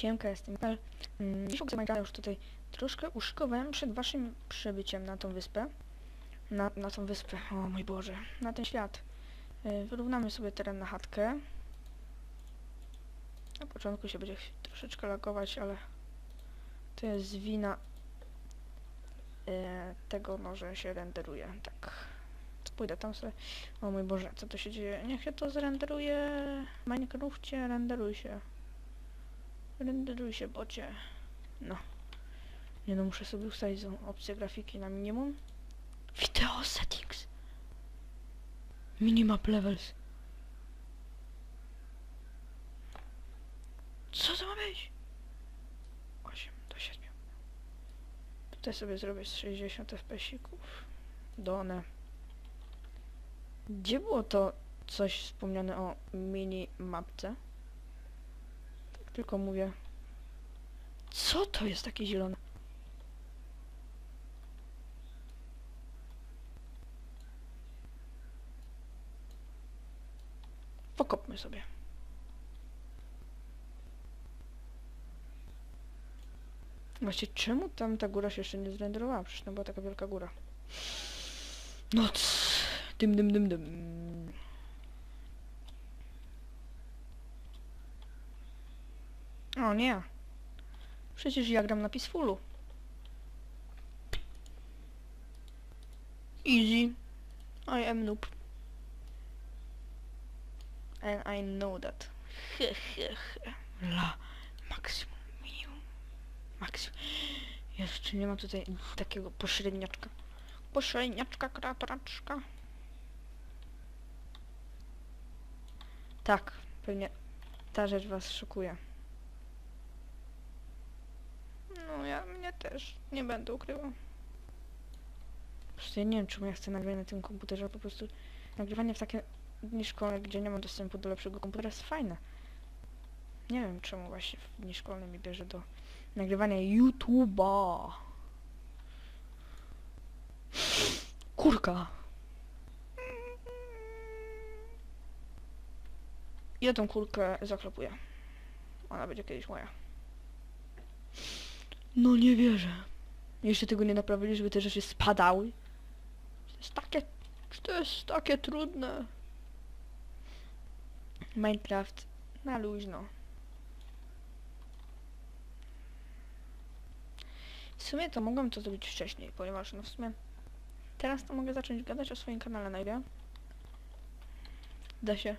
Siemka, jestem Mel. Mm, Dzisiaj Minecrafta już tutaj troszkę uszykowałem przed waszym przybyciem na tą wyspę. Na, na tą wyspę, o mój Boże, na ten świat. Y, Wyrównamy sobie teren na chatkę. Na początku się będzie troszeczkę lagować, ale to jest wina e, tego, no, że się renderuje. Tak. To pójdę tam sobie. O mój Boże, co to się dzieje? Niech się to zrenderuje. Minecrafcie renderuj się. Renderuj się, bocie. No. Nie no, muszę sobie ustawić tą opcję grafiki na minimum. Video settings. Minimap levels. Co to ma być? 8 do 7. Tutaj sobie zrobię z 60 fps-ików. Done. Gdzie było to coś wspomniane o mini mapce? Tylko mówię. Co to jest takie zielone? Pokopmy sobie. Właśnie czemu tam ta góra się jeszcze nie zrenderowała? Przecież to była taka wielka góra. Noc. Dym, dym, dym, dym. Nie. Przecież ja gram na Peacefulu. Easy. I am noob. And I know that. La. Maksimum. Minimum. Maksimum. Jeszcze nie ma tutaj takiego pośredniaczka. Pośredniaczka, kreatoraczka. Tak, pewnie ta rzecz was szokuje. No ja mnie też, nie będę ukrywał. Prostu ja nie wiem czemu ja chcę nagrywać na tym komputerze, po prostu nagrywanie w takie dni szkolne, gdzie nie mam dostępu do lepszego komputera jest fajne. Nie wiem czemu właśnie w dni szkolne mi bierze do nagrywania YouTube'a. Kurka. Ja tą kurkę zaklepuję. Ona będzie kiedyś moja. No nie wierzę. Jeszcze tego nie naprawili, żeby te rzeczy spadały. To jest takie... To jest takie trudne. Minecraft na luźno. W sumie to mogłem to zrobić wcześniej, ponieważ no w sumie teraz to mogę zacząć gadać o swoim kanale na ile. Da się.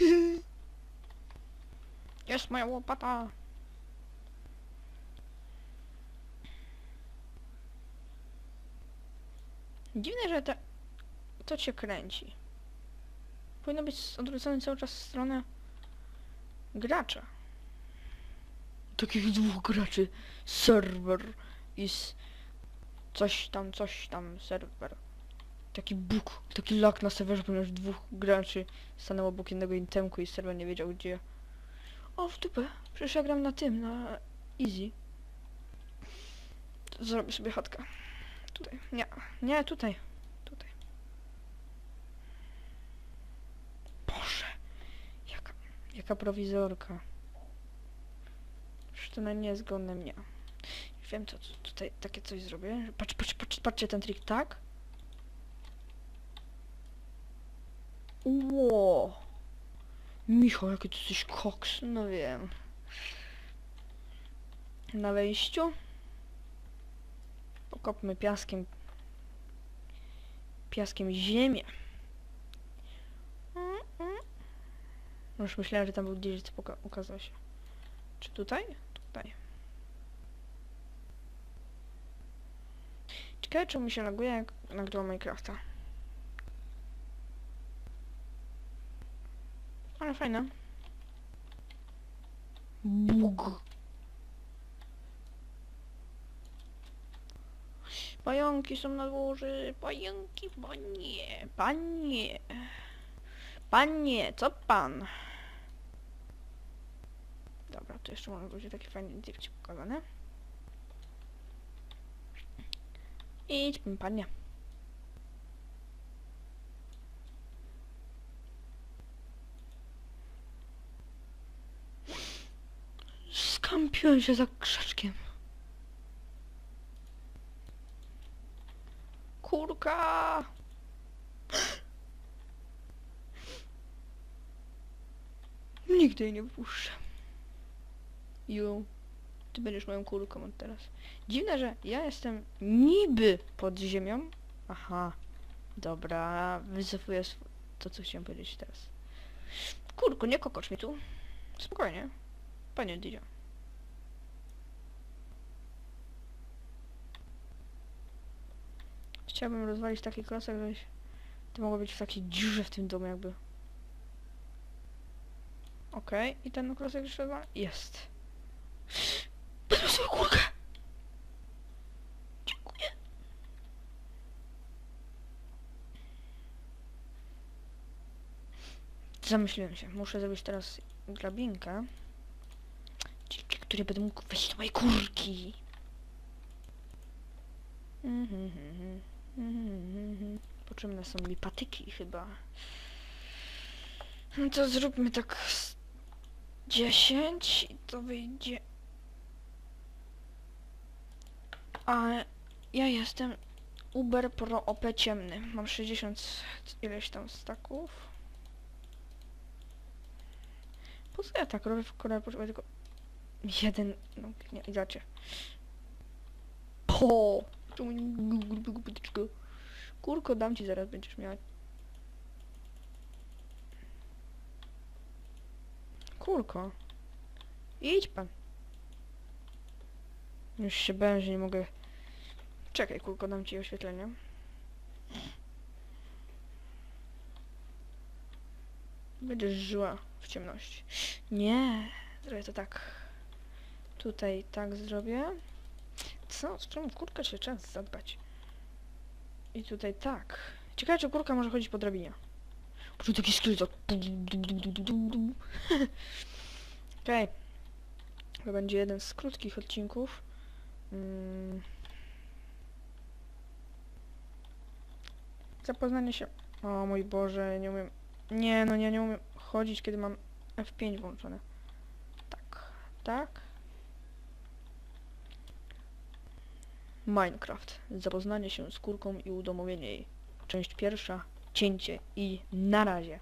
Jest moja łopata. Dziwne, że te, to cię kręci. Powinno być odwrócony cały czas w stronę gracza. Takich dwóch graczy. Serwer is coś tam, coś tam, serwer. Taki bóg, taki lak na serwerze, ponieważ dwóch graczy stanęło obok jednego intemku i serwer nie wiedział gdzie. O, w dupę. Przecież ja gram na tym, na easy. Zrobię sobie chatkę. Tutaj. Nie, nie, tutaj. Tutaj. Boże. Jaka, jaka prowizorka. Przecież to na nie jest mnie. Wiem, co co tutaj takie coś zrobię. Patrz, patrz, patrz, patrzcie ten trik, tak? Ło. Michał, jaki ty jesteś koks, no wiem. Na wejściu pokopmy piaskiem piaskiem ziemię. Już myślałem, że tam był gdzieś, co ukazał się. Czy tutaj? Tutaj. Ciekawe, czy mi się laguje, jak nagrywam Minecrafta. Ale fajne. Bug. Pająki są na dworze, pająki, panie, panie. Panie, co pan? Dobra, to jeszcze może będzie taki fajny dircie pokazany. Idź, panie. Zagapiłem się za krzaczkiem. Kurka! Nigdy jej nie wypuszczę. Ju, ty będziesz moją kurką od teraz. Dziwne, że ja jestem niby pod ziemią. Aha, dobra, wycofuję to, co chciałem powiedzieć teraz. Kurku, nie kokocz mi tu. Spokojnie. Panie Dydzio. Chciałbym rozwalić taki klocek, żebyś... Ty mogło być w takiej dziurze w tym domu jakby. Okej, i ten klocek już rozwala? Jest. Sobie kulkę! Dziękuję. Zamyśliłem się. Muszę zrobić teraz drabinkę, dzięki której będę mógł wejść do mojej kurki. Mhm, mhm, mhm, mhm. Potrzebne są mi patyki chyba. No to zróbmy tak z 10 i to wyjdzie. A ja jestem Uber Pro OP ciemny. Mam 60 ileś tam staków. Po co ja tak robię w Korei? Potrzebuję tylko jeden, no nie, i dacie. Po! Kurko, dam ci zaraz, będziesz miała. Kurko. Idź pan. Już się bałem, że nie mogę... Czekaj, kurko, dam ci oświetlenie. Będziesz żyła w ciemności. Nie, zrobię to tak. Tutaj tak zrobię. Co? Z czym kurka się trzeba zadbać? I tutaj tak. Ciekawe, czy kurka może chodzić po drabinie. Poczuł taki tak. Okej. To będzie jeden z krótkich odcinków. Mm. Zapoznanie się... O mój Boże, nie umiem... Nie, no ja nie umiem chodzić, kiedy mam F5 włączone. Tak, tak. Minecraft. Zapoznanie się z kurką i udomowienie jej. Część pierwsza. Cięcie i na razie.